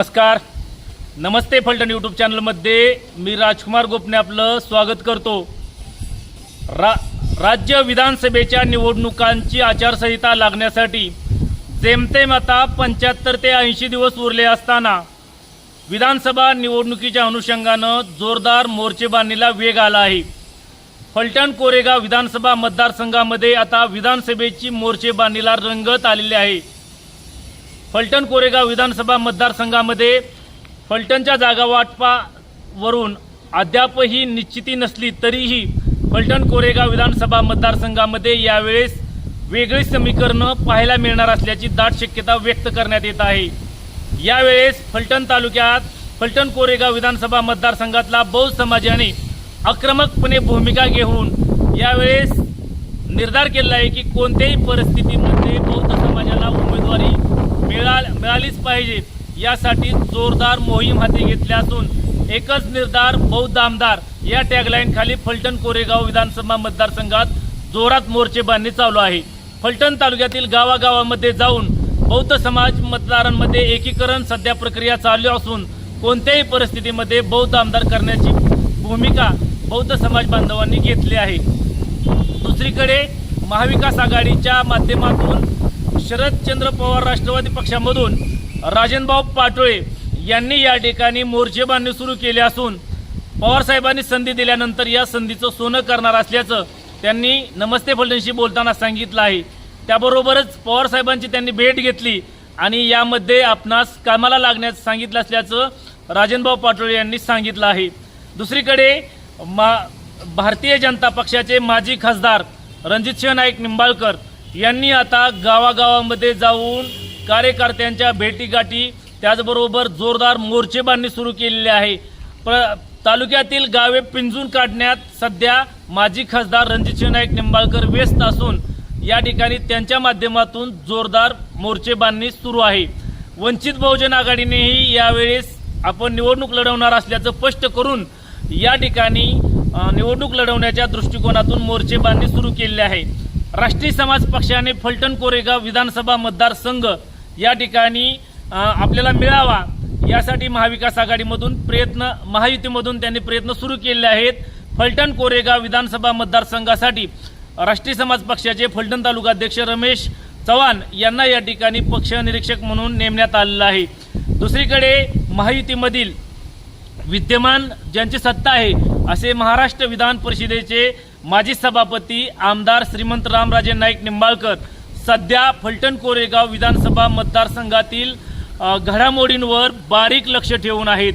नमस्कार. नमस्ते फलटण यूट्यूब चॅनलमध्ये मी राजकुमार गोपने आपलं स्वागत करतो. रा राज्य विधानसभेच्या निवडणुकांची आचारसंहिता लागण्यासाठी जेमतेम आता पंच्याहत्तर ते ऐंशी दिवस उरले असताना विधानसभा निवडणुकीच्या अनुषंगानं जोरदार मोर्चेबांधणीला वेग आला आहे. फलटण कोरेगाव विधानसभा मतदारसंघामध्ये आता विधानसभेची मोर्चेबांधणीला रंगत आलेली आहे. फलटण कोरेगाव विधानसभा मतदारसंघामध्ये फलटणच्या जागा वाटपावरून अद्यापही निश्चिती नसली तरीही फलटण कोरेगाव विधानसभा मतदारसंघामध्ये यावेळेस वेगळी समीकरणं पाहायला मिळणार असल्याची दाट शक्यता व्यक्त करण्यात येत आहे. यावेळेस फलटण तालुक्यात फलटण कोरेगाव विधानसभा मतदारसंघातला बौद्ध समाजाने आक्रमकपणे भूमिका घेऊन यावेळेस निर्धार केला आहे की कोणत्याही परिस्थितीमध्ये बौद्ध समाज पाहिजे. यासाठी जोरदार मोहीम हाती घेतली असून एकच निर्धार बौद्ध आमदार. या टॅगलाईन खाली फलटण कोरेगाव विधानसभा मतदारसंघात जोरात मोर्चे बांधणी चालू आहे. फलटण तालुक्यातील गावागावामध्ये जाऊन बौद्ध समाज मतदारांमध्ये एकीकरण सध्या प्रक्रिया चालू असून कोणत्याही परिस्थितीमध्ये बौद्ध आमदार करण्याची भूमिका बौद्ध समाज बांधवांनी घेतली आहे. दुसरीकडे महाविकास आघाडीच्या माध्यमातून शरदचंद्र पवार राष्ट्रवादी पक्षामधून राजनभाऊ पाटोळे यांनी या ठिकाणी मोर्चे बांधणी सुरू केली असून पवार साहेबांनी संधी दिल्यानंतर या संधीचं सोनं करणार असल्याचं त्यांनी नमस्ते फलटणशी बोलताना सांगितलं आहे. त्याबरोबरच पवार साहेबांची त्यांनी भेट घेतली आणि यामध्ये आपणास कामाला लागण्यास सांगितलं असल्याचं राजनभाऊ पाटोळे यांनी सांगितलं आहे. दुसरीकडे मा भारतीय जनता पक्षाचे माजी खासदार रणजितसिंह नाईक निंबाळकर यांनी आता गावागावामध्ये जाऊन कार्यकर्त्यांच्या भेटीगाठी त्याचबरोबर जोरदार मोर्चेबांधणी सुरू केलेली आहे. प्र तालुक्यातील गावे पिंजून काढण्यात सध्या माजी खासदार रणजितसिंह नाईक निंबाळकर व्यस्त असून या ठिकाणी त्यांच्या माध्यमातून जोरदार मोर्चेबांधणी सुरू आहे. वंचित बहुजन आघाडीनेही यावेळेस आपण निवडणूक लढवणार असल्याचं स्पष्ट करून या ठिकाणी निवडणूक लढवण्याच्या दृष्टिकोनातून मोर्चेबांधणी सुरू केलेली आहे. राष्ट्रीय समाज पक्षाने फलटण कोरेगाव विधानसभा मतदारसंघ या ठिकाणी आपल्याला मिळावा. यासाठी महाविकास आघाडीमधून प्रयत्न महायुतीमधून त्यांनी प्रयत्न सुरू केले आहेत. फलटण कोरेगाव विधानसभा मतदारसंघासाठी राष्ट्रीय समाज पक्षाचे फलटण तालुका अध्यक्ष रमेश चव्हाण यांना या ठिकाणी पक्ष निरीक्षक म्हणून नेमण्यात आलेलं आहे. दुसरीकडे महायुतीमधील विद्यमान ज्यांची सत्ता आहे असे महाराष्ट्र विधान परिषदेचे माजी सभापती आमदार श्रीमंत रामराजे नाईक निंबाळकर सध्या फलटण कोरेगाव विधानसभा मतदारसंघातील घडामोडींवर बारीक लक्ष ठेवून आहेत.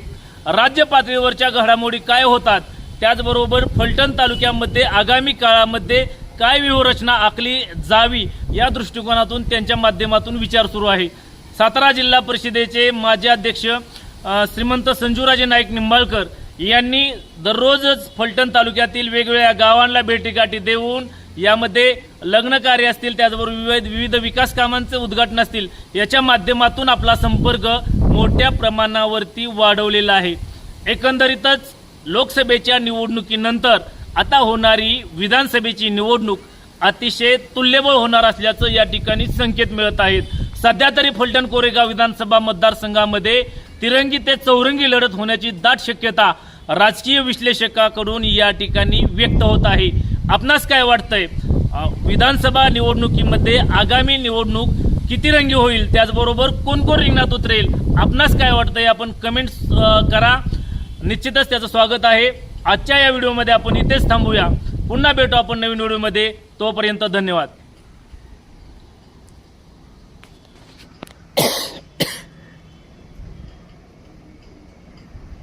राज्य पातळीवरच्या घडामोडी काय होतात? त्याचबरोबर फलटण तालुक्यामध्ये आगामी काळामध्ये काय व्यूहरचना आखली जावी या दृष्टिकोनातून त्यांच्या माध्यमातून विचार सुरू आहे. सातारा जिल्हा परिषदेचे माजी अध्यक्ष श्रीमंत संजूराजे नाईक निंबाळकर यांनी दररोजच फलटण तालुक्यातील वेगवेगळ्या गावांना भेटीगाठी देऊन यामध्ये लग्न कार्य असतील त्याचबरोबर विविध विविध विकास कामांचे उद्घाटन असतील याच्या माध्यमातून आपला संपर्क मोठ्या प्रमाणावरती वाढवलेला आहे. एकंदरीतच लोकसभेच्या निवडणुकीनंतर आता होणारी विधानसभेची निवडणूक अतिशय तुल्यबळ होणार असल्याचं या ठिकाणी संकेत मिळत आहेत. सध्या तरी फलटण कोरेगाव विधानसभा मतदारसंघामध्ये तिरंगी ते चौरंगी लढत होण्याची दाट शक्यता राजकीय विश्लेषकाकडून या ठिकाणी व्यक्त होत आहे. आपणास काय वाटतंय? विधानसभा निवडणुकीमध्ये आगामी निवडणूक किती रंगी होईल? त्याचबरोबर कोण कोण रिंगणात उतरेल? आपणास काय वाटतंय? आपण कमेंट्स करा. निश्चितच त्याचं स्वागत आहे. आजच्या या व्हिडिओमध्ये आपण इथेच थांबूया. पुन्हा भेटू आपण नवीन व्हिडिओमध्ये. तोपर्यंत धन्यवाद.